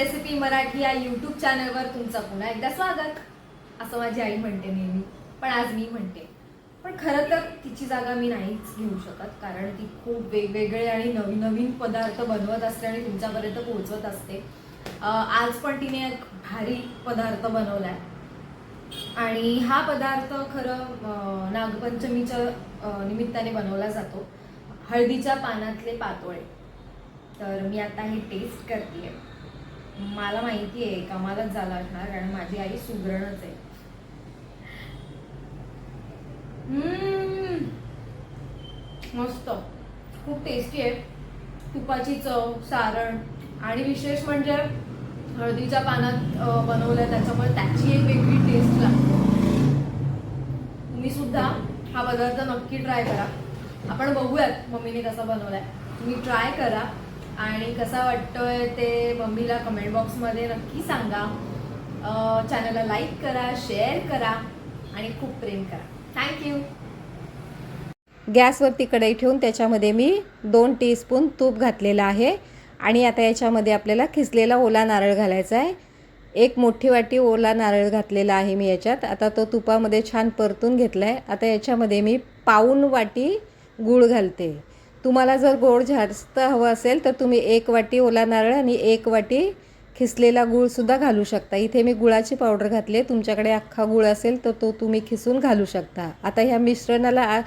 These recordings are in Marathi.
रेसिपी मराठी या यूट्यूब चॅनलवर तुमचं पुन्हा एकदा स्वागत. असं माझी आई म्हणते नेहमी पण आज मी म्हणते. पण खरं तर तिची जागा मी नाहीच घेऊ शकत कारण ती खूप वेगवेगळे आणि नवीन नवीन पदार्थ बनवत असते आणि तुमच्यापर्यंत पोहोचवत असते. आज पण तिने एक भारी पदार्थ बनवलाय. आणि हा पदार्थ खरं नागपंचमीच्या निमित्ताने बनवला जातो. हळदीच्या पानातले पातोळे. तर मी आता हे टेस्ट करते मला माहिती आहे कमालच झाला असणार कारण माझी आई सुगरणच आहे. हम्म. मस्त. खूप टेस्टी आहे. तुपाची चव सारण आणि विशेष म्हणजे हळदीच्या पानात बनवलंय त्याच्यामुळे त्याची एक वेगळी टेस्ट लागते. तुम्ही सुद्धा हा पदार्थ नक्की ट्राय करा. आपण बघूयात मम्मीने कसा बनवलाय. तुम्ही ट्राय करा. आणि कसा वाटतोय ते मम्मीला कमेंट बॉक्समध्ये नक्की सांगा. चॅनलला लाईक करा शेअर करा आणि खूप प्रेम करा. थँक्यू गॅसवरती कढई ठेवून त्याच्यामध्ये मी दोन टीस्पून तूप घातलेलं आहे. आणि आता याच्यामध्ये आपल्याला खिसलेला ओला नारळ घालायचा आहे. एक मोठी वाटी ओला नारळ घातलेला आहे मी याच्यात. आता तो तुपामध्ये छान परतून घेतला आहे आता याच्यामध्ये मी पाऊन वाटी गूळ घालते. तुम्हाला जर गोड जास्त हवं असेल तर तुम्ही एक वाटी ओला नारळ आणि एक वाटी खिसलेला गूळसुद्धा घालू शकता. इथे मी गुळाची पावडर घातली आहे. तुमच्याकडे अख्खा गुळ असेल तर तो तुम्ही खिसून घालू शकता. आता ह्या मिश्रणाला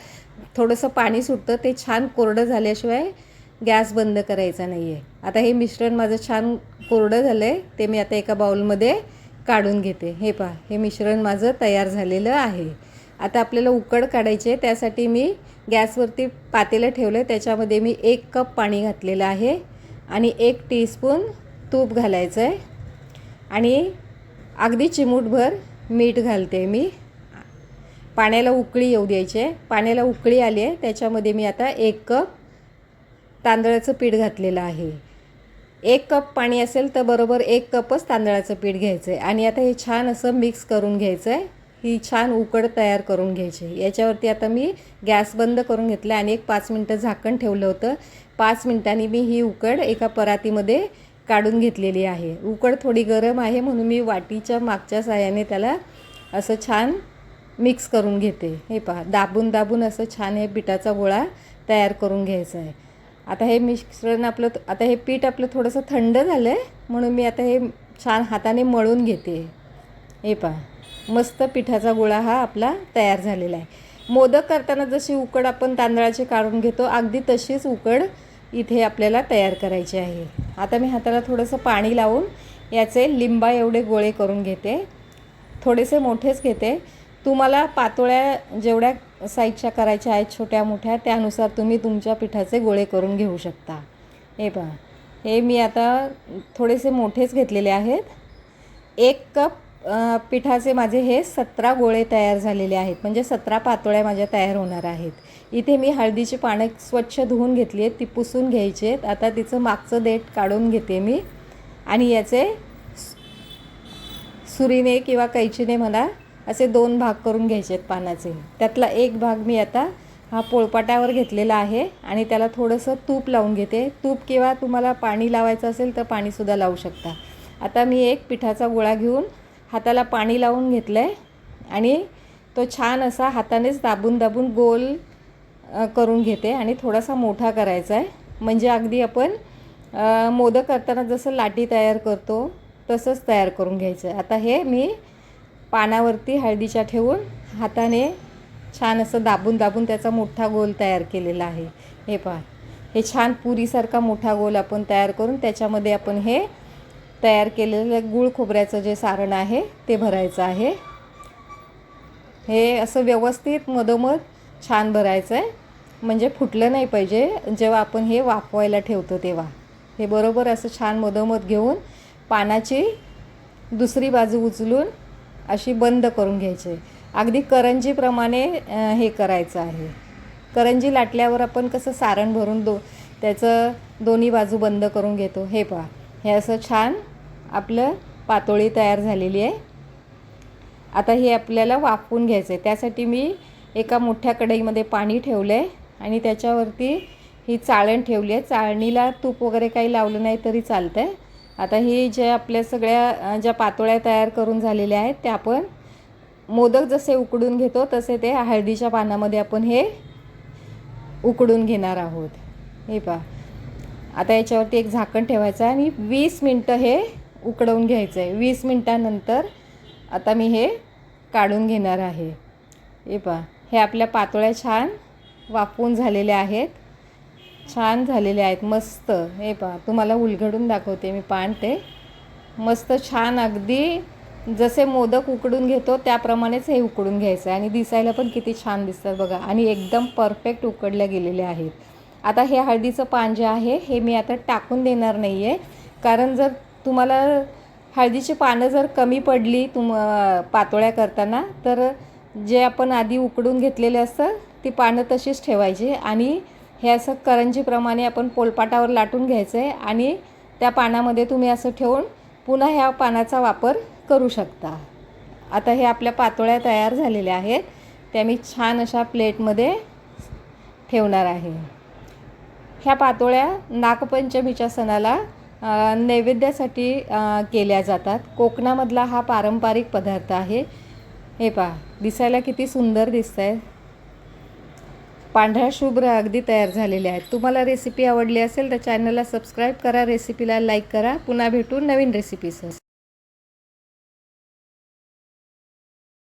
थोडंसं पाणी सुटतं. ते छान कोरडं झाल्याशिवाय गॅस बंद करायचा नाही आहे आता हे मिश्रण माझं छान कोरडं झालं आहे ते मी आता एका बाउलमध्ये काढून घेते. हे पहा हे मिश्रण माझं तयार झालेलं आहे. आता आपल्याला उकड काढायची आहे. त्यासाठी मी गॅसवरती पातेलं ठेवलं आहे. त्याच्यामध्ये मी एक कप पाणी घातलेलं आहे आणि एक टीस्पून तूप घालायचं आहे. आणि अगदी चिमूटभर मीठ घालते मी. पाण्याला उकळी येऊ द्यायची आहे. पाण्याला उकळी आली आहे. त्याच्यामध्ये मी आता एक कप तांदळाचं पीठ घातलेलं आहे. एक कप पाणी असेल तर बरोबर एक कपच तांदळाचं पीठ घ्यायचं आहे आणि आता हे छान असं मिक्स करून घ्यायचं आहे ही छान उकड तयार करून घ्यायची. याच्यावरती आता मी गॅस बंद करून घेतला आणि एक पाच मिनटं झाकण ठेवलं होतं. पाच मिनटांनी मी ही उकड एका परातीमध्ये काढून घेतलेली आहे. उकड थोडी गरम आहे म्हणून मी वाटीच्या मागच्या साह्याने त्याला असं छान मिक्स करून घेते. हे पहा दाबून दाबून असं छान हे पिठाचा गोळा तयार करून घ्यायचा आहे. आता हे मिश्रण आपलं आता हे पीठ आपलं थोडंसं थंड झालं आहे म्हणून मी आता हे छान हाताने मळून घेते. हे पहा. मस्त पिठाचा गोळा हा आपला तयार झालेला आहे. मोदक करताना जशी उकड आपण तांदळाची काढून घेतो अगदी तशीच उकड इथे आपल्याला तयार करायची आहे. आता मी हाताला थोडंसं पाणी लावून याचे लिंबा एवढे गोळे करून घेते. थोडेसे मोठेच घेते. तुम्हाला पातोळ्या जेवढ्या साईजच्या करायच्या आहेत छोट्या मोठ्या त्यानुसार तुम्ही तुमच्या पिठाचे गोळे करून घेऊ शकता. हे पहा. हे मी आता थोडेसे मोठेच घेतलेले आहेत. एक कप पिठाचे माझे हे सतरा गोळे तयार झालेले आहेत. म्हणजे सतरा पातोळ्या माझ्या तयार होणार आहेत. इथे मी हळदीची पानं स्वच्छ धुवून घेतली आहेत. ती पुसून घ्यायची आहेत. आता तिचं मागचं देठ काढून घेते मी. आणि याचे सुरीने किंवा कैचीने मला असे दोन भाग करून घ्यायचे आहेत पानाचे. त्यातला एक भाग मी आता हा पोळपाटावर घेतलेला आहे. आणि त्याला थोडंसं तूप लावून घेते. तूप किंवा तुम्हाला पाणी लावायचं असेल तर पाणीसुद्धा लावू शकता. आता मी एक पिठाचा गोळा घेऊन हाताला पाणी लावून घेतलं आहे आणि तो छान असा हातानेच दाबून दाबून गोल करून घेते आणि थोडासा मोठा करायचा आहे. म्हणजे अगदी आपण मोदक करताना जसं लाटी तयार करतो तसंच तयार करून घ्यायचं आहे. आता हे मी पानावरती हळदीच्या ठेवून हाताने छान असं दाबून दाबून त्याचा मोठा गोल तयार केलेला आहे. हे पहा. हे छान पुरीसारखा मोठा गोल आपण तयार करून त्याच्यामध्ये आपण हे तयार केलेलं गुळ खोबऱ्याचं जे सारण आहे ते भरायचं आहे. हे असं व्यवस्थित मधोमध छान भरायचं आहे. म्हणजे फुटलं नाही पाहिजे. जेव्हा आपण हे वाफवायला ठेवतो तेव्हा. हे बरोबर असं छान मधोमध घेऊन पानाची दुसरी बाजू उचलून अशी बंद करून घ्यायची. अगदी करंजीप्रमाणे हे करायचं आहे. करंजी लाटल्यावर आपण कसं सारण भरून दो त्याचं दोन्ही बाजू बंद करून घेतो. हे पहा. हे असं छान आपलं पातोळी तयार झालेली आहे. आता हे आपल्याला वाफवून घ्यायचं आहे त्यासाठी मी एका मोठ्या कढईमध्ये पाणी ठेवलं आहे आणि त्याच्यावरती ही चाळण ठेवली आहे. चाळणीला तूप वगैरे काही लावलं नाही तरी चालतं आहे आता ही जे आपल्या सगळ्या ज्या पातोळ्या तयार करून झालेल्या आहेत त्या आपण मोदक जसे उकडून घेतो तसे ते हळदीच्या पानामध्ये आपण हे उकडून घेणार आहोत. हे पहा. आता याच्यावरती एक झाकण ठेवायचं आहे आणि वीस मिनटं हे उकडवून घ्यायचं आहे वीस मिनटानंतर आता मी हे काढून घेणार आहे. हे पहा हे आपल्या पातोळ्या छान वाफवून झालेल्या आहेत. छान झालेले आहेत मस्त. हे पहा तुम्हाला उलगडून दाखवते मी पान ते. मस्त छान अगदी जसे मोदक उकडून घेतो त्याप्रमाणेच हे उकडून घ्यायचं आहे आणि दिसायला पण किती छान दिसतात बघा. आणि एकदम परफेक्ट उकडल्या गेलेले आहेत. आता हे हळदीचं पान जे आहे हे मी आता टाकून देणार नाही आहे कारण जर तुम्हाला हळदीची पानं जर कमी पडली तुम पातोळ्या करताना तर जे आपण आधी उकडून घेतलेले असतं ती पानं तशीच ठेवायची. आणि हे असं करंजीप्रमाणे आपण पोलपाटावर लाटून घ्यायचं आहे आणि त्या पानामध्ये तुम्ही असं ठेवून पुन्हा ह्या पानाचा वापर करू शकता. आता हे आपल्या पातोळ्या तयार झालेल्या आहेत. त्या मी छान अशा प्लेटमध्ये ठेवणार आहे. ह्या पातोळ्या नागपंचमीच्या सणाला नैवेद्यासाठी केल्या जातात. कोकणामधला हा पारंपरिक पदार्थ आहे. हे पहा दिसायला किती सुंदर दिसत आहे पांढऱ्या शुभ्र अगदी तयार झालेले आहेत. तुम्हाला रेसिपी आवडली असेल तर चॅनलला सबस्क्राईब करा रेसिपीला लाईक करा. पुन्हा भेटून नवीन रेसिपीसह